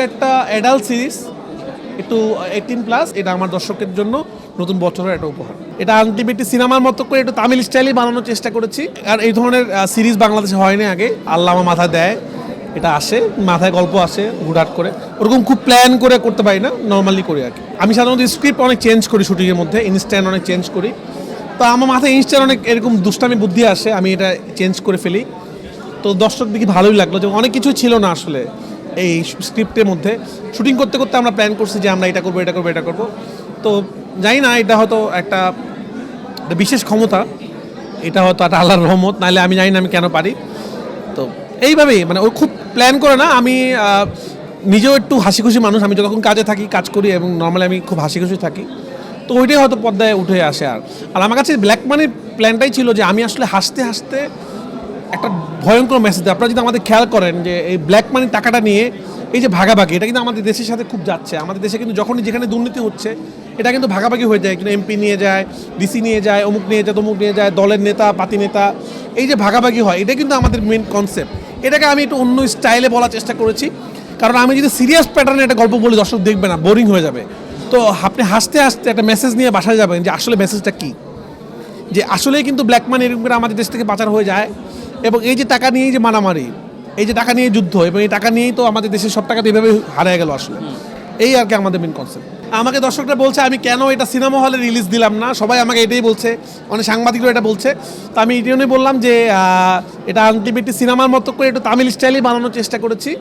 এটা একটা adult series একটু এইটিন প্লাস এটা আমার দর্শকের জন্য নতুন বছরের একটা উপহার। এটা আলটিমেটলি সিনেমার মতো করে একটু তামিল স্টাইলে বানানোর চেষ্টা করেছি। আর এই ধরনের সিরিজ বাংলাদেশে হয়নি আগে। আল্লাহ আমার মাথায় দেয়, এটা আসে, মাথায় গল্প আসে, হুটহাট করে। ওরকম খুব প্ল্যান করে করতে পারি না নর্মালি করি আর কি। আমি সাধারণত স্ক্রিপ্ট অনেক চেঞ্জ করি শুটিংয়ের মধ্যে ইনস্ট্যান্ট অনেক চেঞ্জ করি। তো আমার মাথায় ইনস্ট্যান্ট অনেক এরকম দুষ্টামি বুদ্ধি আসে, আমি এটা চেঞ্জ করে ফেলি। তো দর্শক দেখি ভালোই লাগল যে অনেক কিছু ছিল না আসলে। এই স্ক্রিপ্টের মধ্যে শুটিং করতে করতে আমরা প্ল্যান করছি যে আমরা এটা করব এটা করব এটা করব। তো জানি না, এটা হয়তো একটা বিশেষ ক্ষমতা। এটা হয়তো একটা আল্লাহর রহমত, নাহলে আমি জানি না আমি কেন পারি। তো এইভাবেই মানে ও খুব প্ল্যান করে না, আমি নিজেও একটু হাসি খুশি মানুষ। আমি যখন কাজে থাকি, কাজ করি এবং নর্মালি আমি খুব হাসি খুশি থাকি। তো ওইটাই হয়তো পর্দায় উঠে আসে আর। আর আমার কাছে ব্ল্যাক মানির প্ল্যানটাই ছিল যে আমি আসলে হাসতে হাসতে একটা ভয়ঙ্কর মেসেজ দেয়। আপনারা যদি আমাদের খেয়াল করেন যে এই ব্ল্যাক মানির টাকাটা নিয়ে এই যে ভাগাভাগি, এটা কিন্তু আমাদের দেশের সাথে খুব যাচ্ছে। আমাদের দেশে কিন্তু যখনই যেখানে দুর্নীতি হচ্ছে, এটা কিন্তু ভাগাভাগি হয়ে যায়। কিন্তু এমপি নিয়ে যায় ডিসি নিয়ে যায়, অমুক নিয়ে যায়, তমুক নিয়ে যায়, দলের নেতা পাতি নেতা, এই যে ভাগাভাগি হয়, এটা কিন্তু আমাদের মেন কনসেপ্ট এটাকে আমি একটু অন্য স্টাইলে বলার চেষ্টা করেছি। কারণ আমি যদি সিরিয়াস প্যাটার্নে একটা গল্প বলি, দর্শক দেখবে না বোরিং হয়ে যাবে। তো আপনি হাসতে হাসতে একটা মেসেজ নিয়ে বাসায় যাবেন যে আসলে মেসেজটা কী? যে আসলেই কিন্তু ব্ল্যাক মানি এরকম করে আমাদের দেশ থেকে পাচার হয়ে যায়। এবং এই যে টাকা নিয়েই যে মারামারি, এই যে টাকা নিয়ে যুদ্ধ, এবং এই টাকা নিয়েই তো আমাদের দেশের সব টাকা তো এইভাবে হারিয়ে গেল আসলে। এই আর কি আমাদের মেন কনসেপ্ট আমাকে দর্শকরা বলছে, আমি কেন এটা সিনেমা হলে রিলিজ দিলাম না? সবাই আমাকে এটাই বলছে, অনেক সাংবাদিকরা এটা বলছে। তো আমি এই জন্যই বললাম যে এটা আলটিমেটলি সিনেমার মতো করে একটু তামিল স্টাইলে বানানোর চেষ্টা করেছি।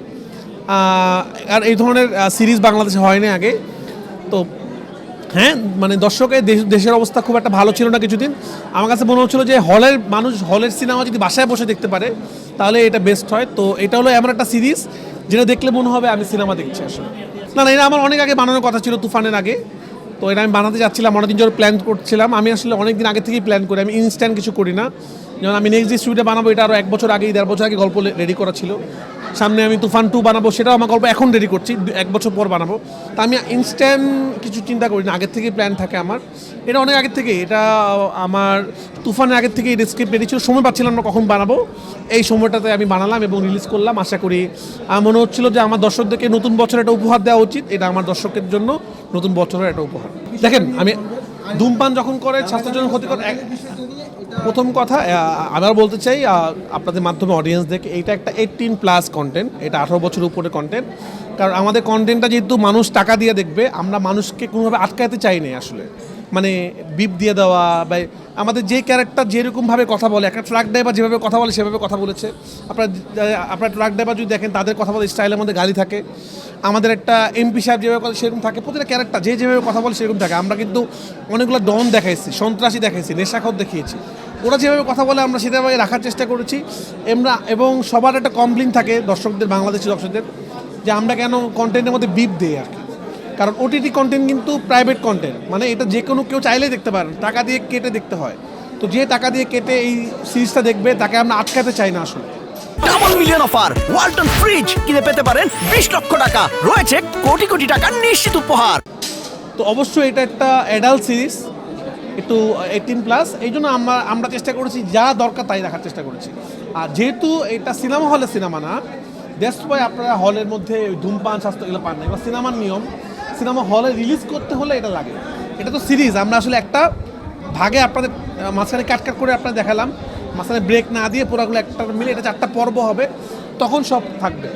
আর এই ধরনের সিরিজ বাংলাদেশে হয়নি আগে। তো হ্যাঁ মানে দর্শকের দেশ দেশের অবস্থা খুব একটা ভালো ছিল না কিছুদিন। আমার কাছে মনে হচ্ছিল যে হলের মানুষ, হলের সিনেমা যদি বাসায় বসে দেখতে পারে, তাহলে এটা বেস্ট হয়। তো এটা হলো এমন একটা সিরিজ যেটা দেখলে মনে হবে আমি সিনেমা দেখছি আসলে। না না, এটা আমার অনেক আগে বানানোর কথা ছিল তুফানের আগে। তো এটা আমি বানাতে যাচ্ছিলাম, অনেকদিন ধরে প্ল্যান করছিলাম। আমি আসলে অনেক দিন আগে থেকেই প্ল্যান করি, আমি ইনস্ট্যান্ট কিছু করি না। যেমন আমি নেক্সট যে বানাবো, এটা আরও এক বছর আগে দেড় বছর আগে গল্প রেডি করা ছিল। সামনে আমি তুফান টু বানাবো, সেটাও আমার গল্প এখন রেডি করছি এক বছর পর বানাবো। তা আমি ইনস্ট্যান্ট কিছু চিন্তা করি না, আগের থেকেই প্ল্যান থাকে আমার। এটা অনেক আগের থেকে এটা আমার তুফানের আগের থেকেই স্ক্রিপ্ট রেডি ছিল। সময় পাচ্ছিলাম না কখন বানাবো। এই সময়টাতে আমি বানালাম এবং রিলিজ করলাম। আশা করি আমার মনে হচ্ছিল যে আমার দর্শকদেরকে নতুন বছর একটা উপহার দেওয়া উচিত। এটা আমার দর্শকের জন্য নতুন বছরের একটা উপহার। দেখেন, আমি ধূমপান যখন করে স্বাস্থ্যের জন্য ক্ষতিকর প্রথম কথা আমার বলতে চাই আপনাদের মাধ্যমে অডিয়েন্স দেখে, এইটা একটা এইটিন প্লাস কন্টেন্ট এটা আঠারো বছর উপরে কন্টেন্ট কারণ আমাদের কন্টেন্টটা যেহেতু মানুষ টাকা দিয়ে দেখবে, আমরা মানুষকে কোনোভাবে আটকাতে চাই না আসলে। মানে বিপ দিয়ে দেওয়া বা আমাদের যে ক্যারেক্টার যেরকমভাবে কথা বলে, একটা ট্রাক ড্রাইভার যেভাবে কথা বলে, সেভাবে কথা বলেছে। আপনার আপনার ট্রাক ড্রাইভার যদি দেখেন, তাদের কথা বলে স্টাইলের মধ্যে গালি থাকে। আমাদের একটা এমপি সাহেব যেভাবে কথা, সেরকম থাকে। প্রতিটা ক্যারেক্টার যে যেভাবে কথা বলে, সেরকম থাকে। আমরা কিন্তু অনেকগুলো ডন দেখাইছি, সন্ত্রাসী দেখাইছি, নেশাখর দেখিয়েছি। ওরা যেভাবে কথা বলে, আমরা সেভাবে রাখার চেষ্টা করেছি। আমরা, এবং সবার একটা কমপ্লেন থাকে দর্শকদের বাংলাদেশি দর্শকদের, যে আমরা কেন কন্টেন্টের মধ্যে বিপ দিই আর কি। কারণ ওটিটি কন্টেন্ট কিন্তু প্রাইভেট কন্টেন্ট মানে এটা যে কোনো কেউ চাইলেই দেখতে পারেন টাকা দিয়ে কেটে দেখতে হয়। তো যে টাকা দিয়ে কেটে এই সিরিজটা দেখবে তাকে আমরা আটকাতে চাই না আসলে। Double million offer Walton fridge কিনে পেতে পারেন বিশ লক্ষ টাকা। রয়েছে কোটি কোটি টাকার নিশ্চিত উপহার। তো অবশ্যই এটা একটা অ্যাডাল্ট সিরিজ একটু এইটিন প্লাস এই জন্য আমরা আমরা চেষ্টা করেছি যা দরকার তাই রাখার চেষ্টা করেছি। আর যেহেতু এটা সিনেমা হলে সিনেমা না দ্যাটস ওয়াই আপনারা হলের মধ্যে ধূমপান স্বাস্থ্য এগুলো পান না। এবার সিনেমার নিয়ম সিনেমা হলে রিলিজ করতে হলে এটা লাগে এটা তো সিরিজ, আমরা আসলে একটা ভাগে আপনাদের মাঝখানে কাট কাট করে আপনাদের দেখালাম মাঝখানে ব্রেক না দিয়ে পুরোগুলো একটা মিলে, এটা চারটা পর্ব হবে, তখন সব থাকবে.